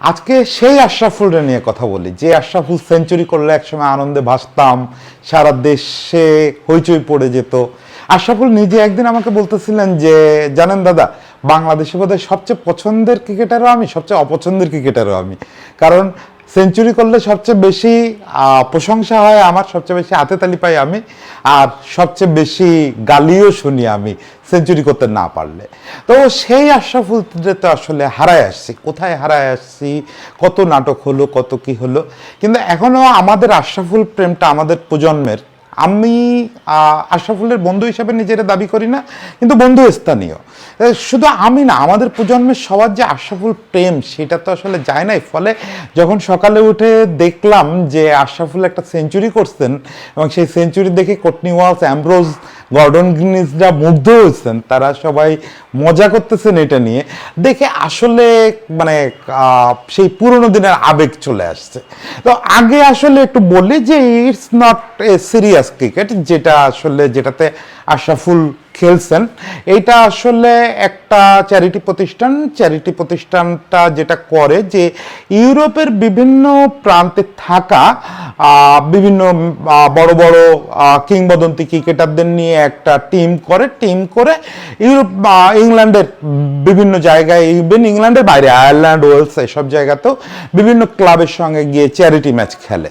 আজকে সেই আশরাফুলরা নিয়ে কথা বলি। যে আশরাফুল সেঞ্চুরি করলে একসময় আনন্দে ভাসতাম, সারা দেশে হইচই পড়ে যেত। আশরাফুল নিজে একদিন আমাকে বলতেছিলেন যে, জানেন দাদা, বাংলাদেশে বোধহয় সবচেয়ে পছন্দের ক্রিকেটারও আমি, সবচেয়ে অপছন্দের ক্রিকেটারও আমি। কারণ সেঞ্চুরি করলে সবচেয়ে বেশি প্রশংসা হয় আমার, সবচেয়ে বেশি হাতে তালি পাই আমি, আর সবচেয়ে বেশি গালিও শুনি আমি সেঞ্চুরি করতে না পারলে। তো সেই আশরাফুল তো আসলে হারায় আসছি। কোথায় হারায় আসছি? কত নাটক হলো, কত কি হলো? কিন্তু এখনও আমাদের আশরাফুল প্রেমটা আমাদের প্রজন্মের আমি আশরাফুলের বন্ধু হিসাবে নিজেরা দাবি করি না, কিন্তু বন্ধু স্থানীয়। শুধু আমি না, আমাদের প্রজন্মের সবার যে আশরাফুল প্রেম, সেটা তো আসলে যায় নাই। ফলে যখন সকালে উঠে দেখলাম যে আশরাফুল একটা সেঞ্চুরি করছেন, এবং সেই সেঞ্চুরি দেখে কোটনি ওয়ালস, অ্যাম্ব্রোজ, গর্ডন গ্রিনিসরা মুগ্ধ হয়েছেন, তারা সবাই মজা করতেছেন এটা নিয়ে। দেখে আসলে মানে সেই পুরোনো দিনের আবেগ চলে আসছে। তো আগে আসলে একটু বলি যে it's not a serious cricket যেটা আসলে যেটাতে আশরাফুল খেলছেন। এইটা আসলে একটা চ্যারিটি প্রতিষ্ঠান। চ্যারিটি প্রতিষ্ঠানটা যেটা করে যে ইউরোপের বিভিন্ন প্রান্তে থাকা বিভিন্ন বড় বড় কিংবদন্তি ক্রিকেটারদের নিয়ে একটা টিম করে। টিম করে ইউরোপ ইংল্যান্ডের বিভিন্ন জায়গায় ইভেন ইংল্যান্ডের বাইরে, আয়ারল্যান্ড, ওয়েলস, এসব জায়গাতেও বিভিন্ন ক্লাবের সঙ্গে গিয়ে চ্যারিটি ম্যাচ খেলে।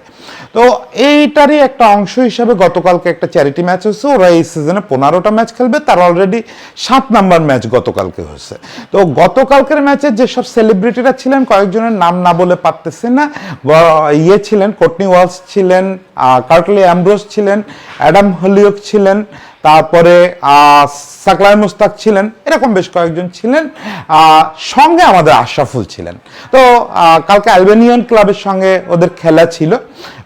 তো এইটারই একটা অংশ হিসাবে গতকালকে একটা চ্যারিটি ম্যাচ হয়েছে। ওরা এই সিজনে পনেরোটা ম্যাচ খেলবে, তার অলরেডি সাত নাম্বার ম্যাচ গতকালকে হয়েছে। তো গতকালকের ম্যাচে যেসব সেলিব্রিটিরা ছিলেন, কয়েকজনের নাম না বলে পারতেছে না ইয়ে ছিলেন কোটনি ওয়ালস ছিলেন কার্টলি অ্যাম্ব্রোস ছিলেন অ্যাডাম হলিওক ছিলেন তারপরে সাকলায় মুস্তাক ছিলেন, এরকম বেশ কয়েকজন ছিলেন সঙ্গে আমাদের আশরাফুল ছিলেন। তো কালকে অ্যালবেনিয়ান ক্লাবের সঙ্গে ওদের খেলা ছিল।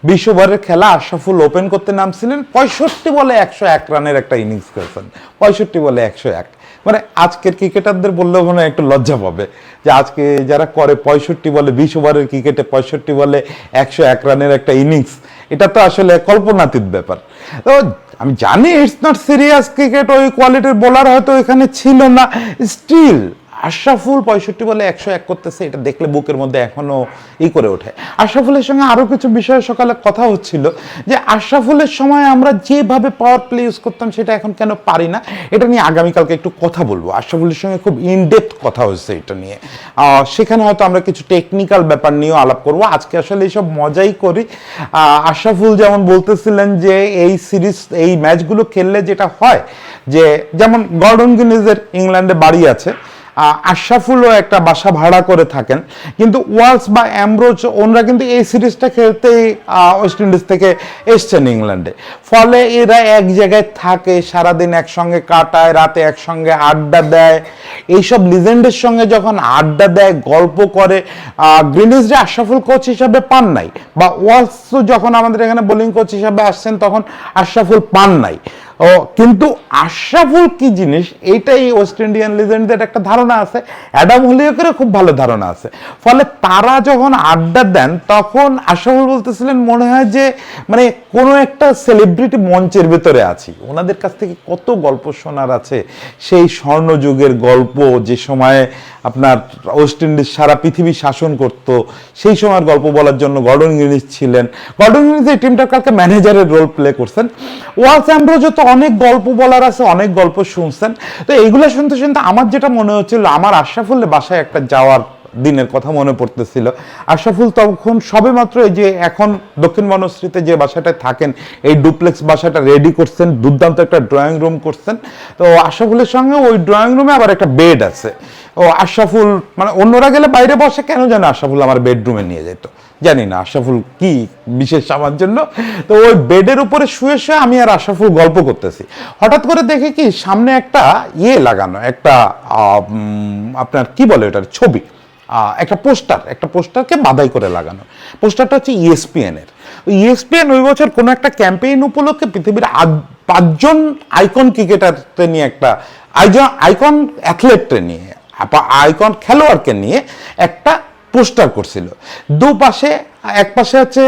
বিশ ওভারের খেলা আশরাফুল ওপেন করতে নামছিলেন। পঁয়ষট্টি বলে একশো এক রানের একটা ইনিংস করেছেন পঁয়ষট্টি বলে একশো এক। মানে আজকের ক্রিকেটারদের বললে মনে হয় একটু লজ্জা পাবে যে আজকে যারা করে পঁয়ষট্টি বলে, বিশ ওভারের ক্রিকেটে পঁয়ষট্টি বলে একশো এক রানের একটা ইনিংস, এটা তো আসলে কল্পনাতীত ব্যাপার। তো আমি জানি ইটস নট সিরিয়াস ক্রিকেট ওই কোয়ালিটির বোলার হয়তো এখানে ছিল না স্টিল আশরাফুল পঁয়ষট্টি বলে একশো এক করতেছে, এটা দেখলে বুকের মধ্যে এখনও ই করে ওঠে। আশরাফুলের সঙ্গে আরও কিছু বিষয়ে সকালে কথা হচ্ছিল যে আশরাফুলের সময় আমরা যেভাবে পাওয়ার প্লে ইউজ করতাম সেটা এখন কেন পারি না, এটা নিয়ে আগামীকালকে একটু কথা বলব। আশরাফুলের সঙ্গে খুব ইনডেপথ কথা হচ্ছে এটা নিয়ে। সেখানে হয়তো আমরা কিছু টেকনিক্যাল ব্যাপার নিয়েও আলাপ করব। আজকে আসলে এইসব মজাই করি। আশরাফুল যেমন বলতেছিলেন যে এই সিরিজ, এই ম্যাচগুলো খেললে যেটা হয় যে, যেমন গর্ডন গিনিজের ইংল্যান্ডে বাড়ি আছে আশরাফুলও একটা বাসা ভাড়া করে থাকেন। কিন্তু ওয়ালস বা অ্যামব্রোজ ওনারা কিন্তু এই সিরিজটা খেলতেই ওয়েস্ট ইন্ডিজ থেকে এসছেন ইংল্যান্ডে। ফলে এরা এক জায়গায় থাকে, সারাদিন একসঙ্গে কাটায়, রাতে একসঙ্গে আড্ডা দেয়। এইসব লিজেন্ডের সঙ্গে যখন আড্ডা দেয়, গল্প করে গ্রিনিজরে আশরাফুল কোচ হিসাবে পান নাই। বা ওয়ালস যখন আমাদের এখানে বোলিং কোচ হিসাবে আসছেন, তখন আশরাফুল পান নাই। ও, কিন্তু আশরাফুল কি জিনিস? এইটাই ওয়েস্ট ইন্ডিয়ান লিজেন্ডদের একটা ধারণা আছে। অ্যাডাম হলিয়কেরও খুব ভালো ধারণা আছে। ফলে তারা যখন আড্ডা দেন, তখন আশরাফুল বলতেছিলেন, মনে হয় যে মানে কোনো একটা সেলিব্রিটি মঞ্চের ভেতরে আছি। ওনাদের কাছ থেকে কত গল্প শোনার আছে? সেই স্বর্ণযুগের গল্প, যে সময়ে আপনার ওয়েস্ট ইন্ডিজ সারা পৃথিবী শাসন করত, সেই সময়ের গল্প বলার জন্য গর্ডন গ্রিনিজ ছিলেন। গর্ডন গ্রিনিজ এই টিমটার কালকে ম্যানেজারের রোল প্লে করছেন। ওয়ালস অ্যাম্ব্রোজও তো অনেক গল্প বলার আছে, অনেক গল্প শুনছেন। তো এইগুলো শুনতে শুনতে আমার যেটা মনে হচ্ছিল, আমার আশরাফুল্লে বাসায় একটা যাওয়ার দিনের কথা মনে পড়তেছিল। আশাফুল তখন সবে মাত্র এই যে এখন দক্ষিণ বনশ্রীতে যে বাসাটায় থাকেন, এই ডুপ্লেক্স বাসাটা রেডি করছেন, দুর্দান্ত একটা ড্রয়িং রুম করছেন। তো আশরাফুলের সঙ্গে ওই ড্রয়িং রুমে আবার একটা বেড আছে। ও আশরাফুল মানে অন্যরা গেলে বাইরে বসে কেন জানে আশরাফুল আমার বেডরুমে নিয়ে যেত? জানি না, আশরাফুল কি বিশেষ আমার জন্য? তো ওই বেডের উপরে শুয়ে শুয়ে আমি আর আশরাফুল গল্প করতেছি। হঠাৎ করে দেখে কি, সামনে একটা ইয়ে লাগানো, একটা আপনার কি বলে ওটার ছবি। একটা পোস্টার, একটা পোস্টারকে বাধাই করে লাগানো। পোস্টারটা হচ্ছে E ইএসপিএন ইএসপিএন ওই বছর কোনো একটা ক্যাম্পেইন উপলক্ষে পৃথিবীর পাঁচজন আইকন ক্রিকেটারকে নিয়ে একটা, আইজন আইকন অ্যাথলেটকে নিয়ে আইকন খেলোয়াড়কে নিয়ে একটা পোস্টার করছিল। দুপাশে এক পাশে হচ্ছে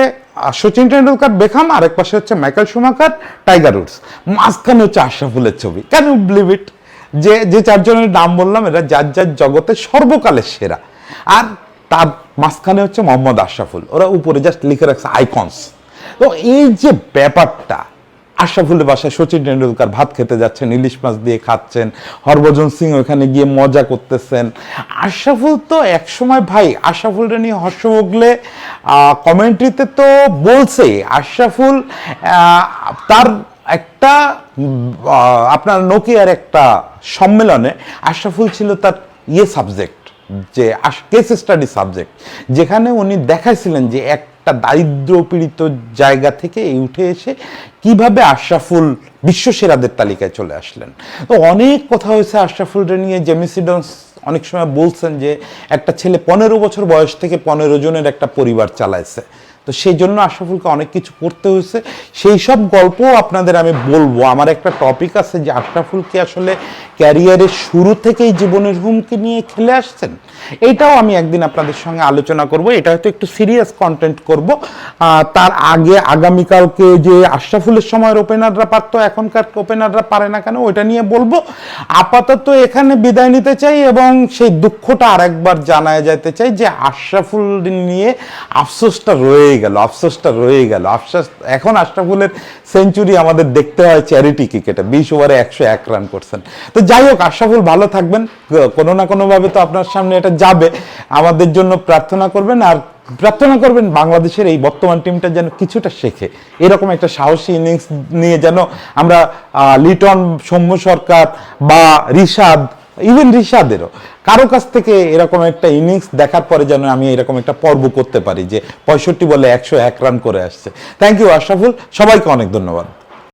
সচিন টেন্ডুলকার বেখাম আর এক পাশে হচ্ছে মাইকেল সুমাকার টাইগার উডস। মাঝখানে হচ্ছে আশরাফুলের ছবি। ক্যান ইউ বিলিভ ইট যে যে চারজনের নাম বললাম, এরা যার যার জগতে সর্বকালের সেরা। আর তার মাঝখানে হচ্ছে মোহাম্মদ আশরাফুল ওরা উপরে জাস্ট লিখে রাখছে আইকনস তো এই যে ব্যাপারটা আশরাফুলের বাসায় সচিন টেন্ডুলকার ভাত খেতে যাচ্ছেন ইলিশ মাছ দিয়ে খাচ্ছেন হরভজন সিং ওখানে গিয়ে মজা করতেছেন। আশরাফুল তো একসময় ভাই আশরাফুলটা নিয়ে হর্ষ ভোগলে কমেন্ট্রিতে তো বলছে আশরাফুল আহ, তার একটা আপনার নোকিয়ার একটা সম্মেলনে আশরাফুল ছিল তার ইয়ে সাবজেক্ট যে কেস স্টাডি সাবজেক্ট যেখানে উনি দেখাইছিলেন যে একটা দারিদ্র পীড়িত জায়গা থেকে এই উঠে এসে কীভাবে আশরাফুল বিশ্ব সেরাদের তালিকায় চলে আসলেন? তো অনেক কথা হয়েছে আশরাফুলটা নিয়ে। জেমিসিডন্স অনেক সময় বলছেন যে, একটা ছেলে পনেরো বছর বয়স থেকে পনেরো জনের একটা পরিবার চালাইছে। তো সেই জন্য আশরাফুলকে অনেক কিছু করতে হয়েছে। সেই সব গল্প আপনাদের আমি বলব। আমার একটা টপিক আছে যে আশরাফুলকে আসলে ক্যারিয়ারের শুরু থেকেই জীবনের হুমকি নিয়ে খেলে আসছেন? এটাও আমি একদিন আপনাদের সঙ্গে আলোচনা করব। এটা হয়তো একটু সিরিয়াস কন্টেন্ট করব। তার আগে আগামীকালকে যে আশরাফুলের সময়ের ওপেনাররা পারতো, এখনকার ওপেনাররা পারে না কেন, ওইটা নিয়ে বলব। আপাতত এখানে বিদায় নিতে চাই এবং সেই দুঃখটা আরেকবার জানায় যেতে চাই যে আশরাফুল নিয়ে আফসোসটা রয়ে গেল, আফসোসটা রয়ে গেল। আফসোস, এখন আশরাফুলের সেঞ্চুরি আমাদের দেখতে হয় চ্যারিটি ক্রিকেটে বিশ ওভারে একশো এক রান করছেন। তো যাই হোক, আশরাফুল ভালো থাকবেন, কোনো না কোনোভাবে তো আপনার সামনে এটা যাবে। আমাদের জন্য প্রার্থনা করবেন, আর প্রার্থনা করবেন বাংলাদেশের এই বর্তমান টিমটা যেন কিছুটা শেখে। এরকম একটা সাহসী ইনিংস নিয়ে যেন আমরা লিটন সৌম্য সরকার বা রিশাদ ইভেন রিশাদেরও। কারও কাছ থেকে এরকম একটা ইনিংস দেখার পরে যেন আমি এরকম একটা পর্ব করতে পারি যে পঁয়ষট্টি বলে একশো এক রান করে আসছে। থ্যাংক ইউ আশরাফুল সবাইকে অনেক ধন্যবাদ।